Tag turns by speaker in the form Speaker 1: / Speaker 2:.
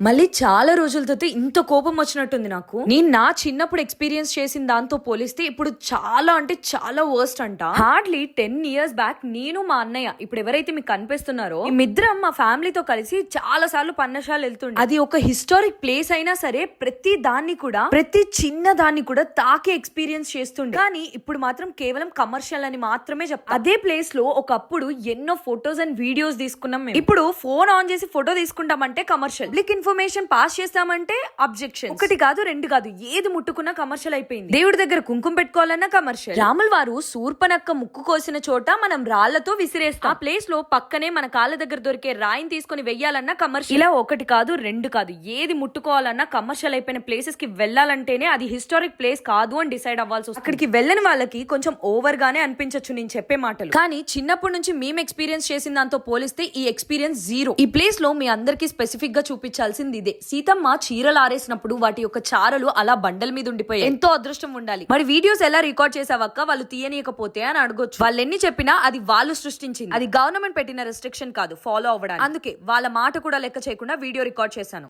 Speaker 1: మళ్ళీ చాలా రోజుల తర్వాత ఇంత కోపం వచ్చినట్టుంది నాకు. నేను నా చిన్నప్పుడు ఎక్స్పీరియన్స్ చేసిన దాంతో పోలిస్తే ఇప్పుడు చాలా అంటే చాలా వర్స్ట్ అంట. హార్డ్లీ టెన్ ఇయర్స్ బ్యాక్ నేను మా అన్నయ్య ఇప్పుడు ఎవరైతే మీకు కనిపిస్తున్నారో మిద్రం మా ఫ్యామిలీతో కలిసి చాలా సార్లు పన్నశాలు వెళ్తుండే. అది ఒక హిస్టారిక్ ప్లేస్ అయినా సరే ప్రతి దాన్ని కూడా ప్రతి చిన్న దాన్ని కూడా తాకే ఎక్స్పీరియన్స్ చేస్తుండే. కానీ ఇప్పుడు మాత్రం కేవలం కమర్షియల్ అని మాత్రమే చెప్తా. అదే ప్లేస్లో ఒకప్పుడు ఎన్నో ఫొటోస్ అండ్ వీడియోస్ తీసుకున్నాం మేము. ఇప్పుడు ఫోన్ ఆన్ చేసి ఫోటో తీసుకుంటామంటే కమర్షియల్ పబ్లిక్ ఇన్ఫర్మేషన్ పాస్ చేస్తామంటే అబ్జెక్షన్ ఒకటి కాదు రెండు కాదు ఏది ముట్టుకున్నా కమర్షియల్ అయిపోయింది. దేవుడి దగ్గర కుంకుమ పెట్టుకోవాలన్నా కమర్షియల్. రాముల వారు శూర్పనక్క ముక్కు కోసిన చోట మనం రాళ్ళతో విసిరేస్తాం. ఆ ప్లేస్లో పక్కనే మన కాళ్ళ దగ్గర దొరికే రాయిని తీసుకొని వెయ్యాలన్నా కమర్షియల్. ఇలా ఒకటి కాదు రెండు కాదు ఏది ముట్టుకోవాలన్నా కమర్షియల్ అయిపోయిన ప్లేసెస్కి వెళ్ళాలంటేనే అది హిస్టారిక్ ప్లేస్ కాదు అని డిసైడ్ అవ్వాల్సి వస్తుంది. అక్కడికి వెళ్ళని వాళ్ళకి కొంచెం ఓవర్ గానే అనిపించచ్చు నేను చెప్పే మాటలు. కానీ చిన్నప్పటి నుంచి మేము ఎక్స్పీరియన్స్ చేసిన దాంతో పోలిస్తే ఈ ఎక్స్పీరియన్స్ జీరో ఈ ప్లేస్లో మీ అందరికి స్పెసిఫిక్గా చూపించాల్సింది ఇదే. సీతమ్మ చీరలు ఆరేసినప్పుడు వాటి యొక్క చారలు అలా బండల మీద ఉండిపోయాయి. ఎంతో అదృష్టం ఉండాలి. మరి వీడియోస్ ఎలా రికార్డ్ చేసావక్క వాళ్ళు తీయనీయకపోతే అని అడగొచ్చు. వాళ్ళు ఎన్ని చెప్పినా అది వాళ్ళు సృష్టించింది. అది గవర్నమెంట్ పెట్టిన రెస్ట్రిక్షన్ కాదు ఫాలో అవ్వడానికి. అందుకే వాళ్ళ మాట కూడా లెక్క చేయకుండా వీడియో రికార్డ్ చేశాను.